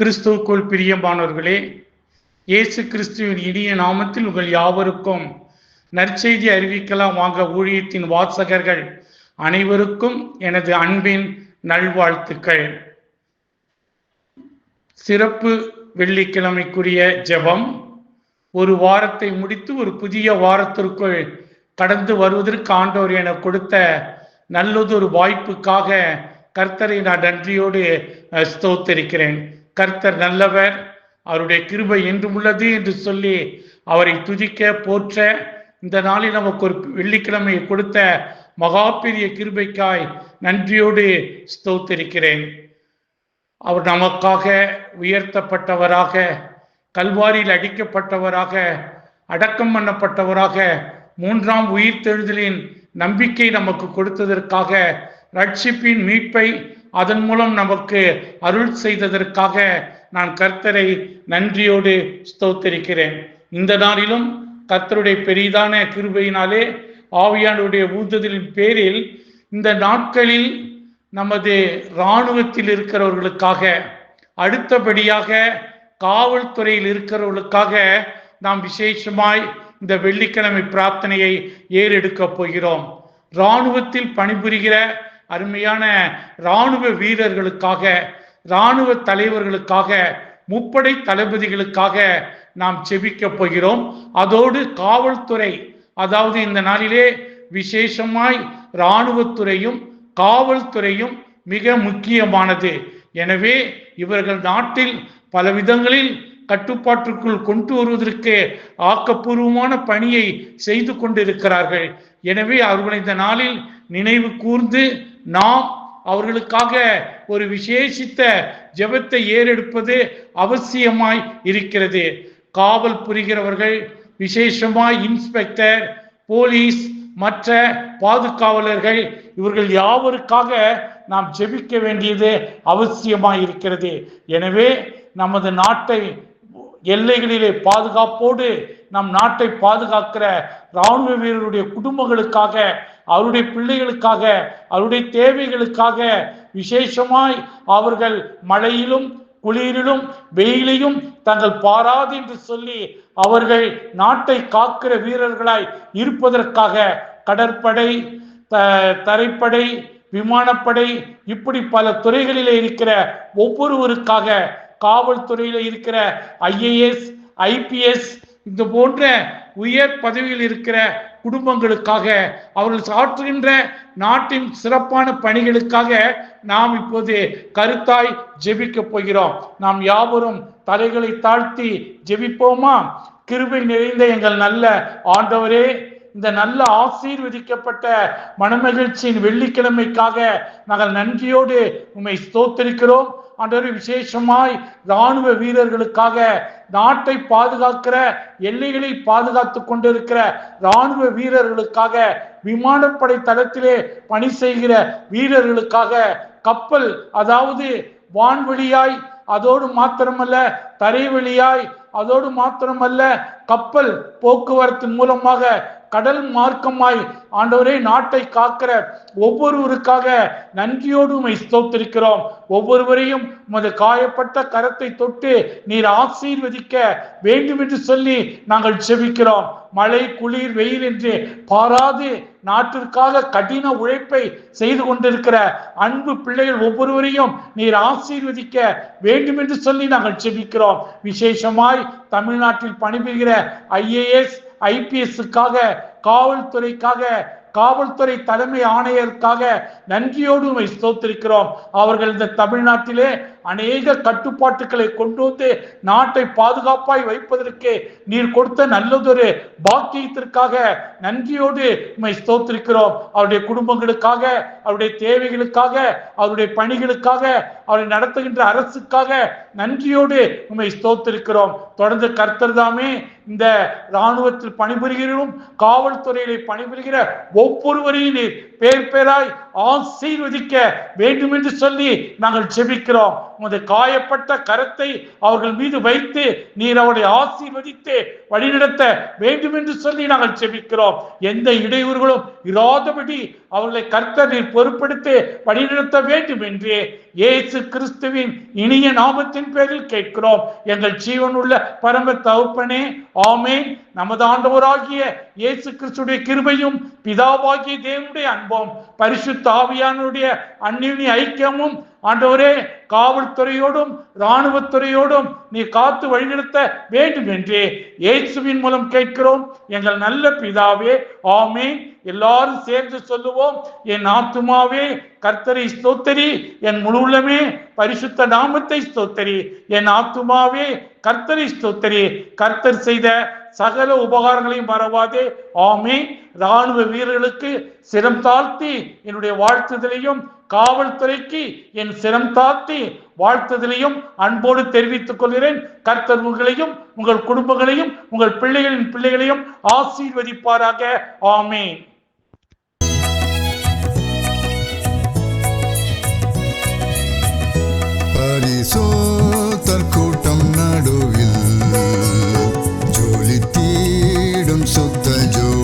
கிறிஸ்துவுக்குள் பிரியமானவர்களே இயேசு கிறிஸ்துவின் இனிய நாமத்தில் உங்கள் யாவருக்கும் நற்செய்தி அறிவிக்கலாம் வாங்க ஊழியத்தின் வாசகர்கள் அனைவருக்கும் எனது அன்பின் நல்வாழ்த்துக்கள். சிறப்பு வெள்ளிக்கிழமைக்குரிய ஜெபம். ஒரு வாரத்தை முடித்து ஒரு புதிய வாரத்திற்குள் கடந்து வருவதற்கு ஆண்டவர் என கொடுத்த நல்லதொரு வாய்ப்புக்காக கர்த்தரை நான் நன்றியோடு ஸ்தோத்தரிக்கிறேன். கர்த்தர் நல்லவர் அவருடைய கிருபை என்றும் உள்ளது என்று சொல்லி அவரை துதிக்க போற்ற இந்த நாளில் நமக்கு ஒரு வெள்ளிக்கிழமை கொடுத்த மகாபெரிய கிருபைக்காய் நன்றியோடு ஸ்தோத்திருக்கிறேன். அவர் நமக்காக உயர்த்தப்பட்டவராக கல்வாரியில் அடிக்கப்பட்டவராக அடக்கம் பண்ணப்பட்டவராக மூன்றாம் உயிர்த்தெழுதலின் நம்பிக்கை நமக்கு கொடுத்ததற்காக ரட்சிப்பின் மீட்பை அதன் மூலம் நமக்கு அருள் செய்ததற்காக நான் கர்த்தரை நன்றியோடு ஸ்தோத்தரிக்கிறேன். இந்த நாளிலும் கர்த்தருடைய பெரிதான கிருபையினாலே ஆவியானுடைய ஊந்துதலின் பேரில் இந்த நாட்களில் நமது இராணுவத்தில் இருக்கிறவர்களுக்காக அடுத்தபடியாக காவல்துறையில் இருக்கிறவர்களுக்காக நாம் விசேஷமாய் இந்த வெள்ளிக்கிழமை பிரார்த்தனையை ஏறெடுக்கப் போகிறோம். இராணுவத்தில் பணிபுரிகிற அருமையான இராணுவ வீரர்களுக்காக இராணுவ தலைவர்களுக்காக முப்படை தளபதிகளுக்காக நாம் செபிக்க போகிறோம். அதோடு காவல்துறை அதாவது இந்த நாளிலே விசேஷமாய் இராணுவத்துறையும் காவல்துறையும் மிக முக்கியமானது. எனவே இவர்கள் நாட்டில் பல விதங்களில் கட்டுப்பாட்டுக்குள் கொண்டு வருவதற்கு ஆக்கப்பூர்வமான பணியை செய்து கொண்டிருக்கிறார்கள். எனவே அவர்களை இந்த நாளில் நினைவு கூர்ந்து நாம் அவர்களுக்காக ஒரு விசேஷித்த ஜெபத்தை ஏறெடுப்பது அவசியமாய் இருக்கிறது. காவல் புரிகிறவர்கள் விசேஷமாய் இன்ஸ்பெக்டர் போலீஸ் மற்ற பாதுகாவலர்கள் இவர்கள் யாவருக்காக நாம் ஜெபிக்க வேண்டியது அவசியமாய் இருக்கிறது. எனவே நமது நாட்டை எல்லைகளிலே பாதுகாப்போடு நம் நாட்டை பாதுகாக்கிற ராணுவ வீரருடைய குடும்பங்களுக்காக அவருடைய பிள்ளைகளுக்காக அவருடைய தேவைகளுக்காக விசேஷமாய் அவர்கள் மழையிலும் குளிரிலும் வெயிலையும் தங்கள் பாராது என்று சொல்லி அவர்கள் நாட்டை காக்கிற வீரர்களாய் இருப்பதற்காக கடற்படை த- தரைப்படை விமானப்படை இப்படி பல துறைகளிலே இருக்கிற ஒவ்வொருவருக்காக காவல்துறையில இருக்கிற ஐஏஎஸ் ஐபிஎஸ் இந்த போன்ற உயர் பதவியில் இருக்கிற குடும்பங்களுக்காக அவர்கள் ஆற்றுகின்ற நாட்டின் சிறப்பான பணிகளுக்காக நாம் இப்போது கருத்தாய் ஜெபிக்க போகிறோம். நாம் யாவரும் தலைகளை தாழ்த்தி ஜெபிப்போமா? கிருபை நிறைந்த எங்கள் நல்ல ஆண்டவரே இந்த நல்ல ஆசீர்வதிக்கப்பட்ட மனமகிழ்ச்சியின் வெள்ளிக்கிழமைக்காக நாங்கள் நன்றியோடு உம்மை ஸ்தோத்திருக்கிறோம். ஆண்டவரே விசேஷமாய் ராணுவ வீரர்களுக்காக நாட்டை பாதுகாக்கிற எல்லைகளை பாதுகாத்து கொண்டிருக்கிற ராணுவ வீரர்களுக்காக விமானப்படை தளத்திலே பணி செய்கிற வீரர்களுக்காக கப்பல் அதாவது வான்வழியாய் அதோடு மாத்திரமல்ல தரைவழியாய் அதோடு மாத்திரமல்ல கப்பல் போக்குவரத்தின் மூலமாக கடல் மார்க்கமாய் ஆண்டவரே நாட்டை காக்கிற ஒவ்வொருவருக்காக நன்றியோடு உமை ஸ்தோத்திருக்கிறோம். ஒவ்வொருவரையும் உமது காயப்பட்ட கரத்தை தொட்டு நீர் ஆசீர்வதிக்க வேண்டும் என்று சொல்லி நாங்கள் செபிக்கிறோம் மழை குளிர் வெயில் என்று பாராது நாட்டிற்காக கடின உழைப்பை செய்து கொண்டிருக்கிற அன்பு பிள்ளைகள் ஒவ்வொருவரையும் நீர் ஆசீர்வதிக்க வேண்டும் என்று சொல்லி நாங்கள் செபிக்கிறோம் விசேஷமாய் தமிழ்நாட்டில் பணிபுரிகிற ஐஏஎஸ் ஐபிஎஸ்க்காக காவல்துறைக்காக காவல்துறை தலைமை ஆணையருக்காக நன்றியோடு உமை ஸ்தோத்திருக்கிறோம். அவர்கள் இந்த தமிழ்நாட்டிலே அநேக கட்டுப்பாட்டுகளை கொண்டு வந்து நாட்டை பாதுகாப்பாய் வைப்பதற்கு நீர் கொடுத்த நல்லதொரு பாக்கியத்திற்காக நன்றியோடு உண்மை ஸ்தோத்திருக்கிறோம். அவருடைய குடும்பங்களுக்காக அவருடைய தேவைகளுக்காக அவருடைய பணிகளுக்காக அவரை நடத்துகின்ற அரசுக்காக நன்றியோடு உண்மை ஸ்தோத்திருக்கிறோம். தொடர்ந்து கர்த்தர் தாமே இந்த இராணுவத்தில் பணிபுரிகிறோம். காவல்துறையிலே பணிபுரிகிற ஒவ்வொருவரையும் நீர் பேர் பேராய் ஆசீர்வதிக்க வேண்டும் என்று சொல்லி நாங்கள் செபிக்கிறோம் உமது காயப்பட்ட கரத்தை அவர்கள் மீது வைத்து நீர் அவரை ஆசீர்வதித்து வழிநடத்த வேண்டும் என்று சொல்லி நாங்கள் செபிக்கிறோம் எந்த இடையூறுகளும் இராதபடி அவர்களை கர்த்தரில் பொறுப்படுத்தி வழிநடத்த வேண்டும் என்று இயேசு கிறிஸ்துவின் இனிய நாமத்தின் பேரில் கேட்கிறோம். எங்கள் ஜீவனுள்ள பரம தகுப்பனே ஆமேன். நமது ஆண்டவராகிய இயேசு கிறிஸ்துடைய கிருபையும் பிதாவாகிய தேவனுடைய அன்பும் பரிசுத்த ஆவியானுடைய அந்நிய ஐக்கியமும் ஆண்டவரே காவல்துறையோடும் இராணுவத்துறையோடும் நீ காத்து வழிநடத்த வேண்டும் என்று இயேசுவின் மூலம் கேட்கிறோம். எங்கள் நல்ல பிதாவே ஆமே எல்லாரும் சேர்ந்து சொல்லுவோம். என் ஆத்துமாவே கர்த்தரை ஸ்தோத்தரி. என் முழு உள்ளமே பரிசுத்த நாமத்தை ஸ்தோத்தரி. என் ஆத்துமாவே கர்த்தரை ஸ்தோத்தரி. கர்த்தர் செய்த சகல உபகாரங்களையும் மறவாதே ஆமே ராணுவ வீரர்களுக்கு சிரம் தாழ்த்தி என்னுடைய வாழ்த்துதலையும் காவல்துறைக்கு என் சிரம் தாழ்த்தி வாழ்த்துதலையும் அன்போடு தெரிவித்துக் கொள்கிறேன். கர்த்தர் உங்களையும் உங்கள் குடும்பங்களையும் உங்கள் பிள்ளைகளின் பிள்ளைகளையும் ஆசீர்வதிப்பாராக. ஆமே கூட்டம் நடுவே the door.